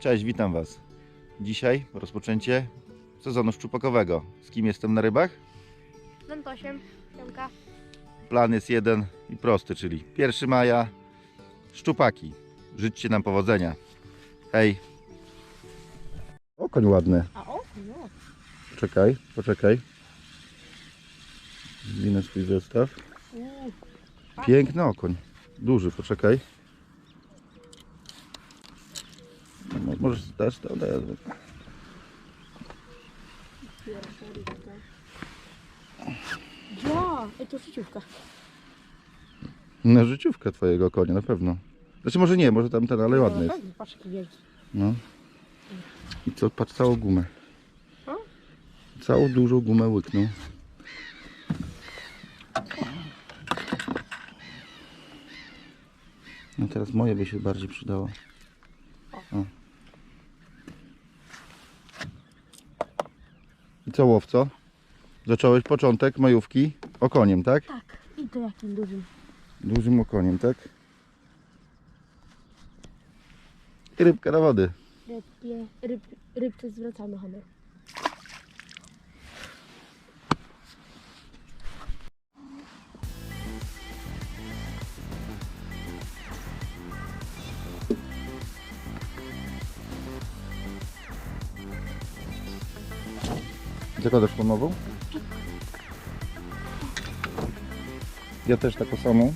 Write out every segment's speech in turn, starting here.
Cześć, witam Was. Dzisiaj rozpoczęcie sezonu szczupakowego. Z kim jestem na rybach? Z Antosiem, Siemka. Plan jest jeden i prosty, czyli 1 maja szczupaki. Życzcie nam powodzenia. Hej. Okoń ładny. A o, no. Czekaj, poczekaj. Zwinę swój zestaw. Piękny okoń. Duży, poczekaj. No, mo- Możesz dać to? Daj. pierwsza rybka. Ja, ej, to życiówka. Na życiówkę twojego konia, na pewno. Znaczy może nie, może tamten, ale ładny No, jest. pewnie, Patrz jaki wielki. No. I co, patrz całą gumę. Całą dużą gumę łyknął. No teraz moje by się bardziej przydało. O. I co łowco? Zacząłeś początek majówki okoniem, tak? Tak, i to jakim dużym. Dużym okoniem, tak? I rybka na wody. Rybie, ryb, rybce zwracamy honor. Zakładasz tą nową? Ja też taką samą.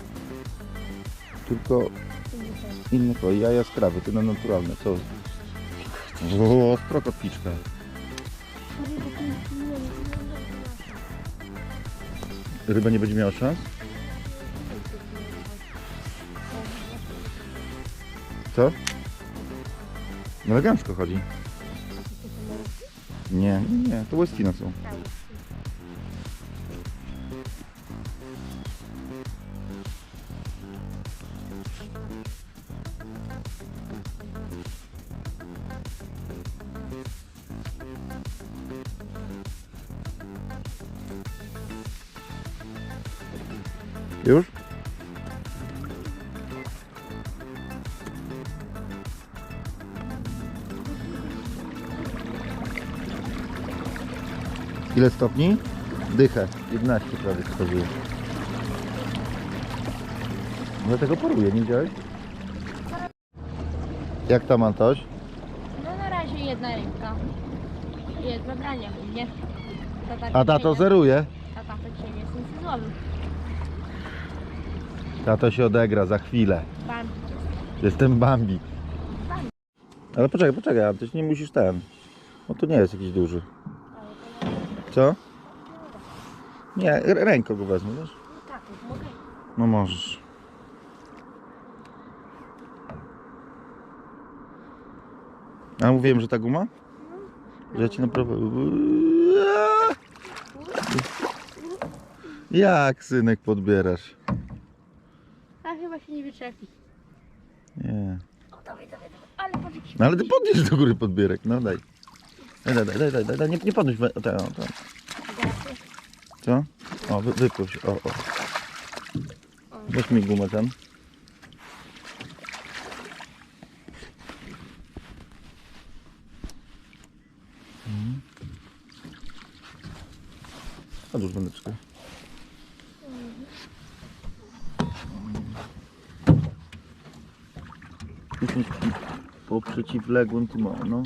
Tylko inny kolor. Ja jaskrawy, ty na naturalne. Co? O, strokotpiczka. Ryba nie będzie miała szans? Co? No elegancko chodzi. Nie, nie, nie, to Westina są. Już? Ile stopni? Dychę. 11 prawie wskazuje. Dlatego paruję, nie widziałeś? Jak tam Antoś? No na razie jedna rybka. Jest zabranie u mnie. Tata A tato zeruje. Tata to dzisiaj nie jest nic złowy. Tato się odegra za chwilę. Bam. Jestem Bambi. Bambi. Ale poczekaj, poczekaj, Antoś, nie musisz ten. No to nie jest jakiś duży. Co? Nie, r- ręką go wezmę, wiesz? Tak, mogę. No możesz. A mówiłem, że ta guma? Że ja ci naprawdę... Jak synek podbierasz? A chyba się nie wyczepi. Nie. O, dawaj, dawaj, dawaj. Ale patrz jak się No ale ty podnieś do góry podbierek, no daj. Daj, daj, daj, daj, daj, daj. nie, nie podnieś, we- o, tak, o, tak. Co? O, wy, się, o, o. Weź mi gumę tam. Mhm. Odłóż będeczkę. Po przeciwległym tu ma, no.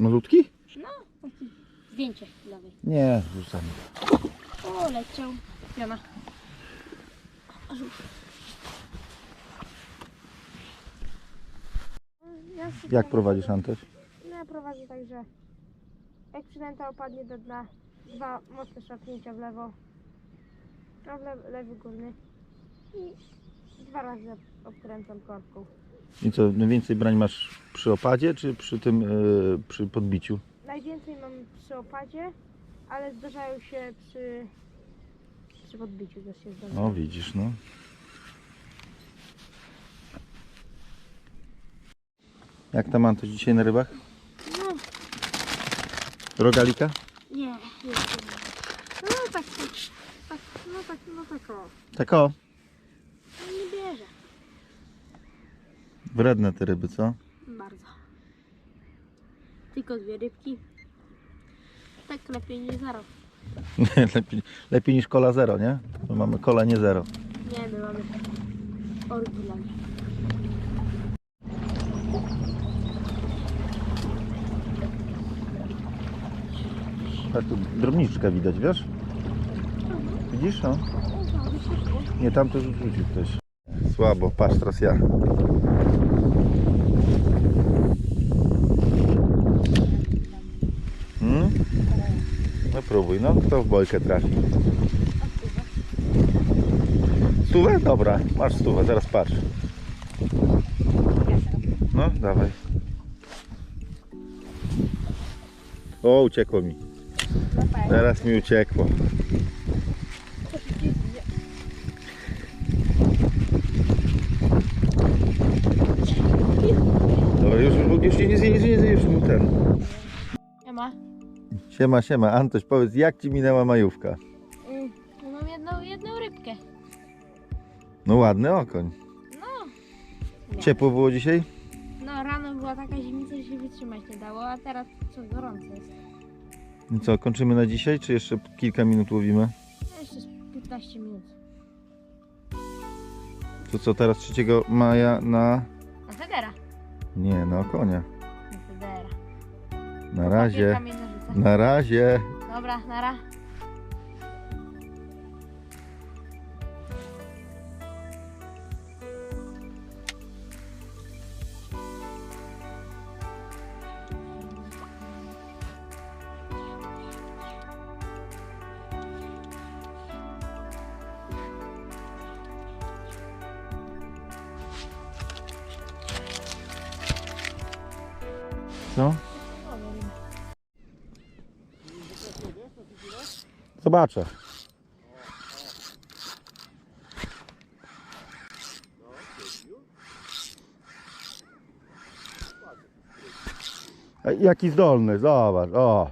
Malutki? No, taki zdjęcie dawaj. Nie, rzucamy. O, leciał. Piona. Ja sobie Jak prowadzisz Antoś? No ja prowadzę tak, że jak przynęta opadnie do dna, dwa mocne szarpnięcia w lewo, a w lewy, lewy górny i dwa razy obkręcam korbką. I co, najwięcej brań masz przy opadzie, czy przy tym, yy, przy podbiciu? Najwięcej mam przy opadzie, ale zdarzają się przy, przy podbiciu też się zdarza. No widzisz, no. Jak tam Antoś dzisiaj na rybach? No, Rogalika? nie, nie. No tak, tak, no tak, no tak o. Tak o. No nie bierze. Wredne te ryby, co? Bardzo. Tylko dwie rybki. Tak lepiej nie zero. Lepiej, lepiej niż kola zero, nie? My mamy kola nie zero. Nie, my mamy oryginalnie. Tak, tu drobniczkę widać, wiesz? Widzisz, no? Nie, tam to rzucił ktoś. Słabo, patrz teraz ja. No próbuj, no kto w bojkę trafi? Stówę? Dobra, masz stówę, zaraz patrz. No, dawaj. O, uciekło mi. Teraz mi uciekło. Dobra, już, już nie, nie, nie, nie, nie, już mu ten. Nie ma. Siema, siema. Antoś, powiedz, jak ci minęła majówka? Mm, no mam jedną, jedną rybkę. No ładny okoń. No. Ciepło było dzisiaj? No rano była taka zimnica, że się wytrzymać nie dało, a teraz co gorąco jest. I co, kończymy na dzisiaj, czy jeszcze kilka minut łowimy? No jeszcze z 15 minut. To co, teraz 3 maja na... Na Federa. Nie, na okonia. Na Federa. Na razie. Papier, kamień, nożyce. Na razie. Dobra, nara. Co? Zobaczę. Jaki zdolny, zobacz, o.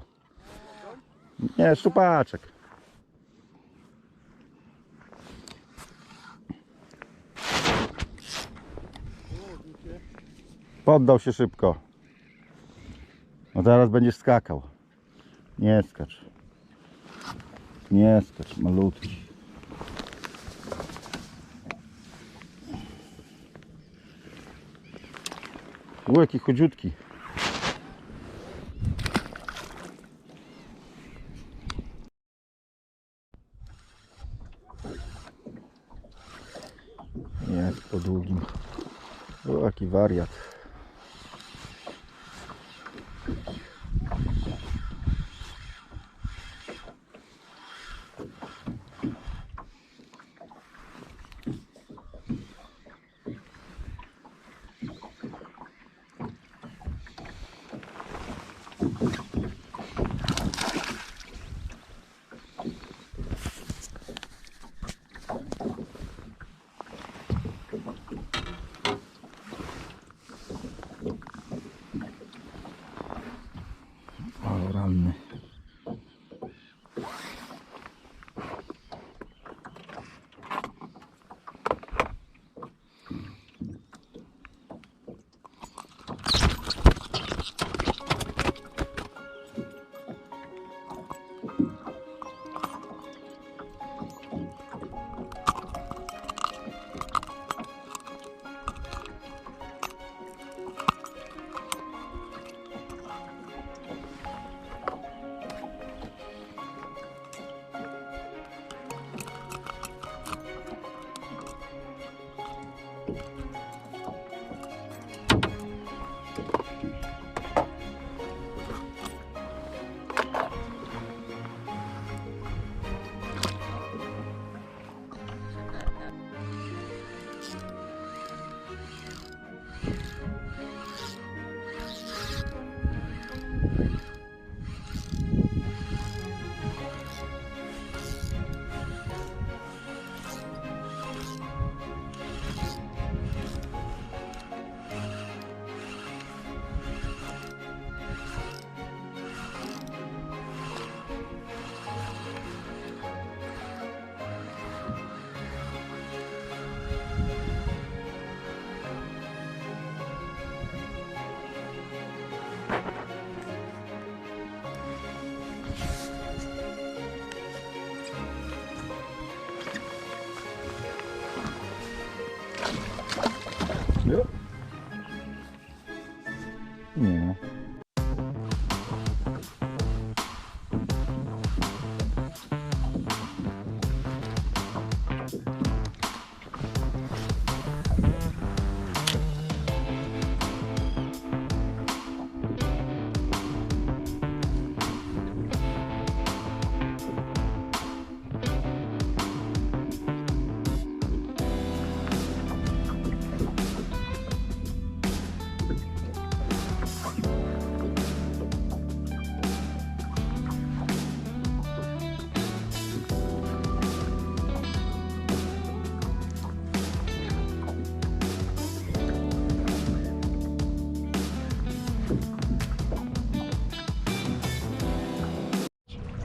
Nie, szczupaczek. Poddał się szybko. No teraz będziesz skakał. Nie skacz. Nie skacz, malutki. U, jaki chudziutki. Jest po długim. O, jaki wariat.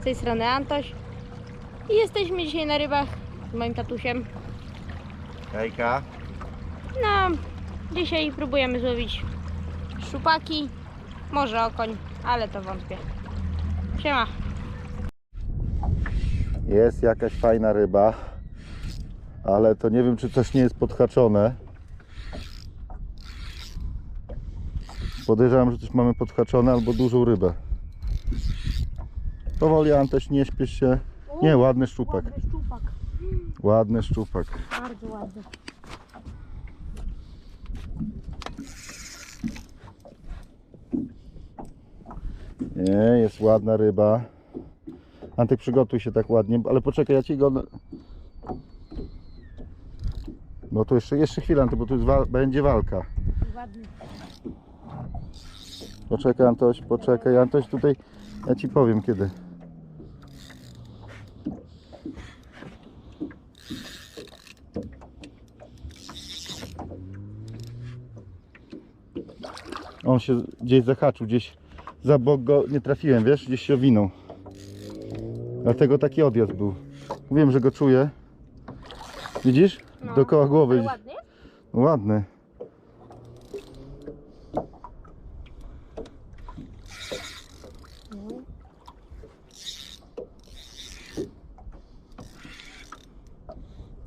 Z tej strony Antoś. I jesteśmy dzisiaj na rybach z moim tatusiem. Hejka. No, dzisiaj próbujemy złowić szczupaki, może okoń, ale to wątpię. Siema. Jest jakaś fajna ryba, ale to nie wiem, czy coś nie jest podhaczone. Podejrzewam, że coś mamy podhaczone albo dużą rybę. Powoli, Antoś, nie śpiesz się. Nie, ładny szczupak. Ładny szczupak, Ładny szczupak. bardzo ładny. Nie, jest ładna ryba. Antek, przygotuj się tak ładnie, ale poczekaj, ja ci go... No to jeszcze, jeszcze chwilę, Antek, bo tu jest wa- będzie walka. Ładny. Poczekaj Antoś, poczekaj Antoś, tutaj ja ci powiem kiedy. On się gdzieś zahaczył, gdzieś za bok go nie trafiłem, wiesz, gdzieś się owinął. Dlatego taki odjazd był. Mówiłem, że go czuję. Widzisz? No. Dookoła głowy. Ale ładny jest? Ładny.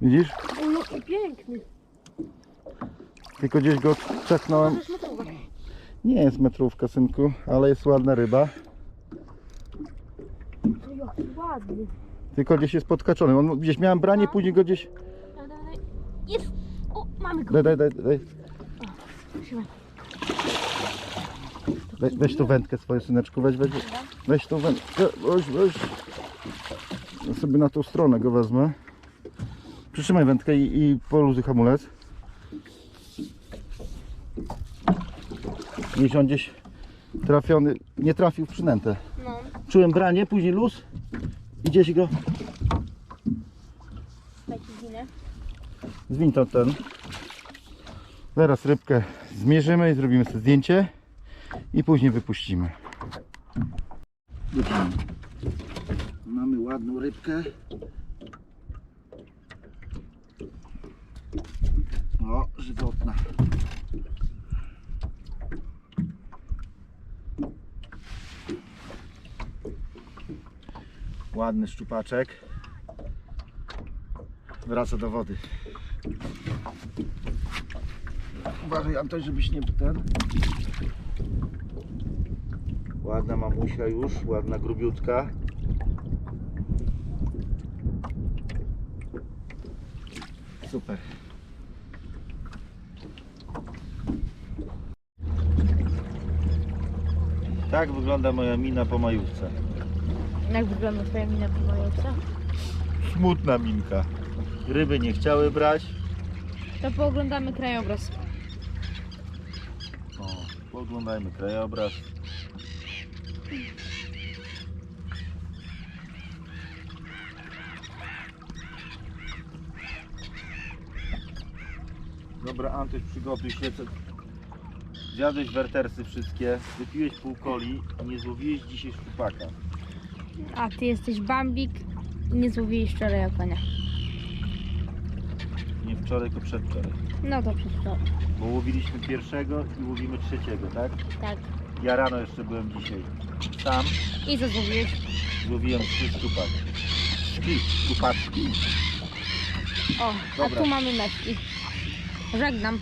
Widzisz? O, jaki piękny. Tylko gdzieś go czeknąłem. Nie jest metrówka, synku, ale jest ładna ryba. Jaki ładny. Tylko gdzieś jest podkaczony. On gdzieś miałem branie, No. później go gdzieś. Daj, daj, daj. Jest! O, mamy go. Daj, daj, daj, daj. We, weź tą wędkę swoją syneczku, weź, weź. Weź tą wędkę, weź, weź. Ja sobie na tą stronę go wezmę. Przytrzymaj wędkę i, i poluzuj hamulec. Jeśli on gdzieś trafiony, nie trafił w przynętę. No. Czułem branie, później luz i gdzieś go. Zwiń to ten. Zaraz rybkę zmierzymy i zrobimy sobie zdjęcie i później wypuścimy. Mamy ładną rybkę. O, żywotna. Ładny szczupaczek. Wraca do wody. Uważaj Antoś, żebyś nie ten. Ładna mamusia już, ładna grubiutka. Super. Tak wygląda moja mina po majówce. Jak wygląda twoja mina po? Smutna minka. Ryby nie chciały brać. To pooglądamy krajobraz. O, poglądajmy krajobraz. Dobra, Antoś, przygotuj się. Co- Zjadłeś wertersy wszystkie, wypiłeś pół coli i nie złowiłeś dzisiaj szczupaka. A ty jesteś Bambik i nie złowiłeś wczoraj okonia. Nie wczoraj, tylko przedwczoraj. No to wszystko. Bo łowiliśmy pierwszego i łowimy trzeciego, tak? Tak. Ja rano jeszcze byłem dzisiaj sam. I co złowiłeś? Złowiłem trzy szczupaki. Trzy szczupaczki. O, Dobra. a tu mamy meszki. Żegnam.